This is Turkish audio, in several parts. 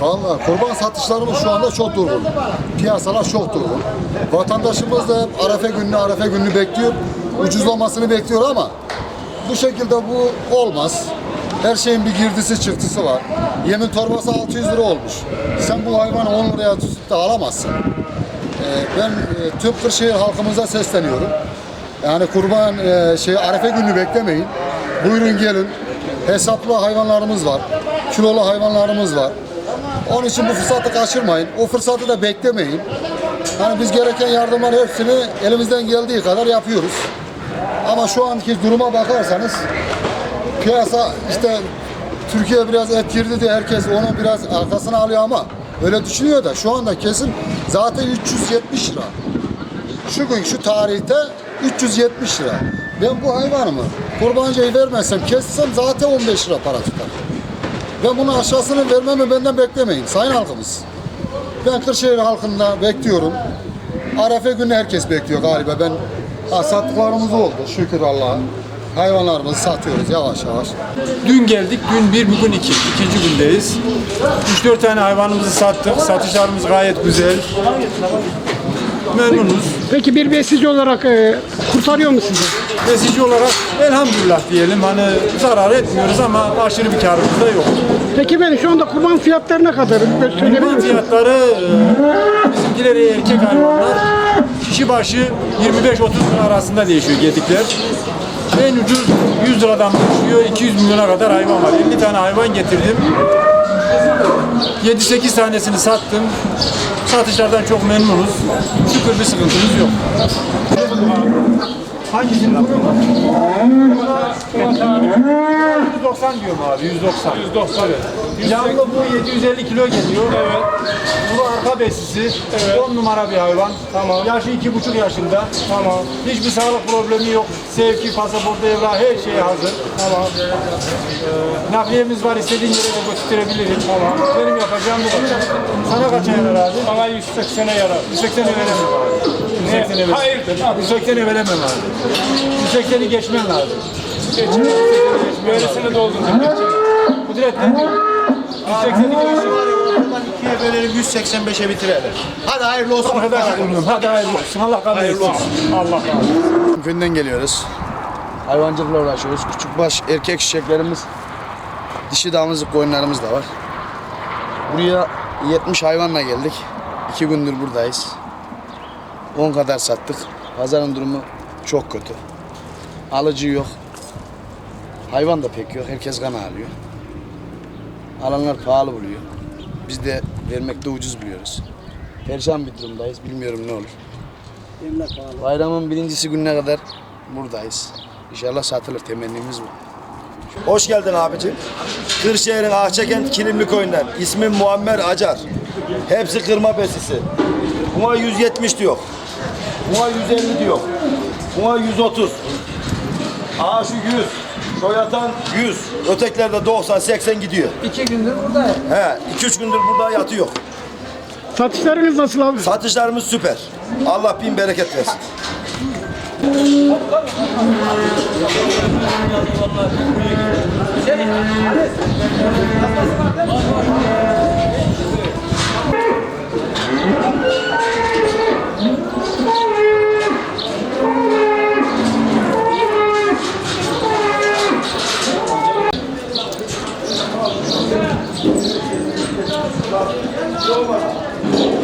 Valla kurban satışlarımız şu anda çok durgun. Piyasalar çok durgun. Vatandaşımız da arefe gününü arefe gününü bekliyor. Ucuzlamasını bekliyor ama bu şekilde bu olmaz. Her şeyin bir girdisi çıktısı var. Yemin torbası 600 lira olmuş. Sen bu hayvanı 10 liraya tutup da alamazsın. Ee, ben e, tüm Kırşehir halkımıza sesleniyorum. Yani kurban e, şey arefe gününü beklemeyin. Buyurun gelin. Hesaplı hayvanlarımız var. Kilolu hayvanlarımız var. Onun için bu fırsatı kaçırmayın. O fırsatı da beklemeyin. Yani biz gereken yardımlar hepsini elimizden geldiği kadar yapıyoruz. Ama şu anki duruma bakarsanız piyasa işte Türkiye biraz et girdi diye herkes onu biraz arkasına alıyor ama öyle düşünüyor da şu anda kesin zaten 370 lira. Şu gün şu tarihte 370 lira. Ben bu hayvanımı kurbancayı vermezsem kessem zaten 15 lira para tutar. Ben bunun aşağısını vermemi benden beklemeyin sayın halkımız. Ben Kırşehir halkında bekliyorum. Arefe günü herkes bekliyor galiba. Ben ha, sattıklarımız oldu şükür Allah'a. Hayvanlarımızı satıyoruz yavaş yavaş. Dün geldik, dün bir, bugün iki. İkinci gündeyiz. 3-4 tane hayvanımızı sattık. Satışlarımız gayet güzel. Memnunuz. Peki bir besici olarak e, kurtarıyor mu sizi? Besici olarak elhamdülillah diyelim. Hani zarar etmiyoruz ama aşırı bir karımız da yok. Peki ben şu anda kurban fiyatları ne kadar? Söyleyebilir Kurban misiniz? fiyatları e, bizimkileri erkek hayvanlar kişi başı 25-30 lira arasında değişiyor gedikler. En ucuz 100 liradan başlıyor 200 milyona kadar hayvan var. 50 tane hayvan getirdim. 7-8 tanesini sattım. Satışlardan çok memnunuz. Şükür bir sıkıntımız yok. Hangisini 190 diyorum abi 190. 190 evet. Canlı bu 750 kilo geliyor. Evet. Bu arka besisi. Evet. 10 numara bir hayvan. Tamam. Yaşı iki buçuk yaşında. Tamam. Hiçbir sağlık problemi yok. Sevki, pasaport, evrak her şey hazır. Tamam. Ee, nakliyemiz var. İstediğin yere de götürebilirim. Tamam. Benim yapacağım bu kadar. Sana kaç ayar abi? Bana 180'e yarar. 180'e veremem abi. 180'e veremem. Hayırdır? 180'e veremem abi. 180'i geçmen lazım. Geçmen. Böylesini doldurdum. Kudret'ten ikiye bölelim 185'e bitirelim. Hadi hayırlı olsun. Hadi hayırlı olsun. Hadi hayırlı olsun. Allah kabul etsin. Allah kabul etsin. Geliyoruz. Hayvancılıkla uğraşıyoruz. Küçükbaş erkek çiçeklerimiz, dişi damızlık koyunlarımız da var. Buraya 70 hayvanla geldik. 2 gündür buradayız. 10 kadar sattık. Pazarın durumu çok kötü. Alıcı yok. Hayvan da pek yok. Herkes kan ağlıyor. Alanlar pahalı buluyor. Biz de vermekte ucuz buluyoruz. Perişan bir durumdayız. Bilmiyorum ne olur. Bayramın birincisi gününe kadar buradayız. İnşallah satılır temennimiz bu. Hoş geldin abicim. Kırşehir'in Ahçekent Kilimli Köyü'nden. İsmim Muammer Acar. Hepsi kırma besisi. Buna 170 diyor. Buna 150 diyor. Buna 130. Aa şu 100. Şu yatan 100. Ötekiler de 90 80 gidiyor. İki gündür burada. He, 2-3 gündür burada yatıyor. Satışlarınız nasıl abi? Satışlarımız süper. Allah bin bereket versin.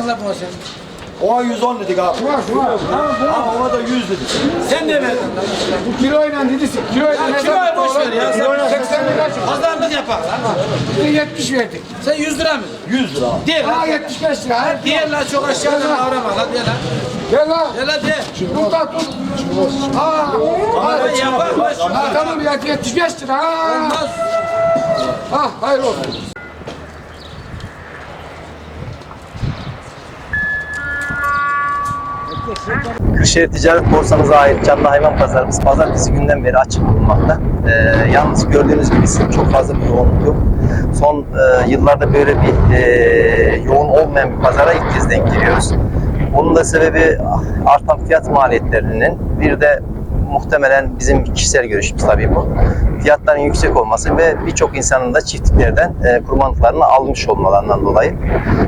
istedin la bunu sen? Ona 110 dedik abi. Ama ona da 100 dedik. Sen ne verdin? Bu kiloyla dedisi. Kiloyla Ya kiloya boş ver ya. Sen 80 lira pazarlık yapar lan. 70 verdik. Sen 100 lira mı? 100 lira abi. Diğer Ha lan. 75 lira. Diğer lan çok aşağıdan kavrama lan. Diğer lan. Gel lan. Gel lan de. Burada tut. Ha. Kamera yapar tamam ya 75 lira. Ha. Olmaz. Ha hayır olsun. Kırşehir Ticaret Borsamıza ait canlı hayvan pazarımız pazartesi günden beri açık bulunmakta. Ee, yalnız gördüğünüz gibi çok fazla bir yoğunluk yok. Son e, yıllarda böyle bir e, yoğun olmayan bir pazara ilk kez denk geliyoruz. Bunun da sebebi artan fiyat maliyetlerinin bir de muhtemelen bizim kişisel görüşümüz tabii bu. Fiyatların yüksek olması ve birçok insanın da çiftliklerden e, kurbanlıklarını almış olmalarından dolayı.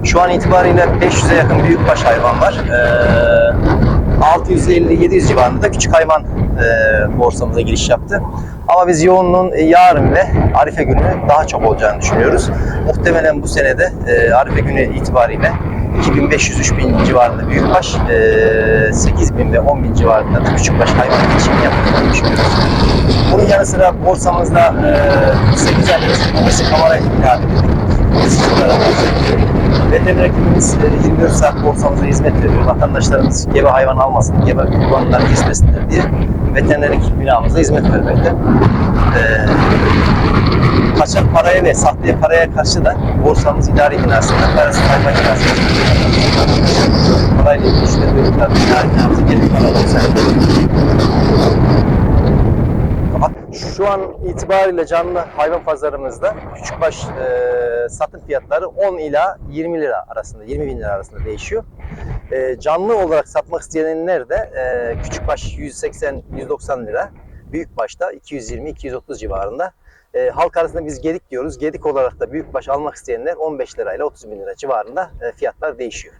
Şu an itibariyle 500'e yakın büyükbaş hayvan var. Ee, 650-700 civarında da küçük hayvan e, borsamıza giriş yaptı. Ama biz yoğunluğun yarın ve Arife günü daha çok olacağını düşünüyoruz. Muhtemelen bu senede e, Arife günü itibariyle 2500-3000 civarında büyükbaş, e, 8000 ve 10000 civarında da küçükbaş hayvan geçimi yaptığını düşünüyoruz. Bunun yanı sıra borsamızda e, 8 ay öncesi kamera ilave edildik. Veteriner hekimimiz e, 24 saat borsamıza hizmet veriyor. Vatandaşlarımız gebe hayvan almasın, gebe kurbanlar kesmesinler diye veterinerlik binamıza hizmet vermekte. Ee, kaçak paraya ve sahte paraya karşı da borsamız idari binasında parası hayvan binası. Parayla ilgili işleri bölümler idari binamıza gelip para Kapat. Şu an itibariyle canlı hayvan pazarımızda küçükbaş e, satın fiyatları 10 ila 20 lira arasında, 20 bin lira arasında değişiyor. E, canlı olarak satmak isteyenler de e, küçükbaş 180-190 lira, büyükbaşta 220-230 civarında. E, halk arasında biz gedik diyoruz. Gedik olarak da büyükbaş almak isteyenler 15 lirayla 30 bin lira civarında e, fiyatlar değişiyor.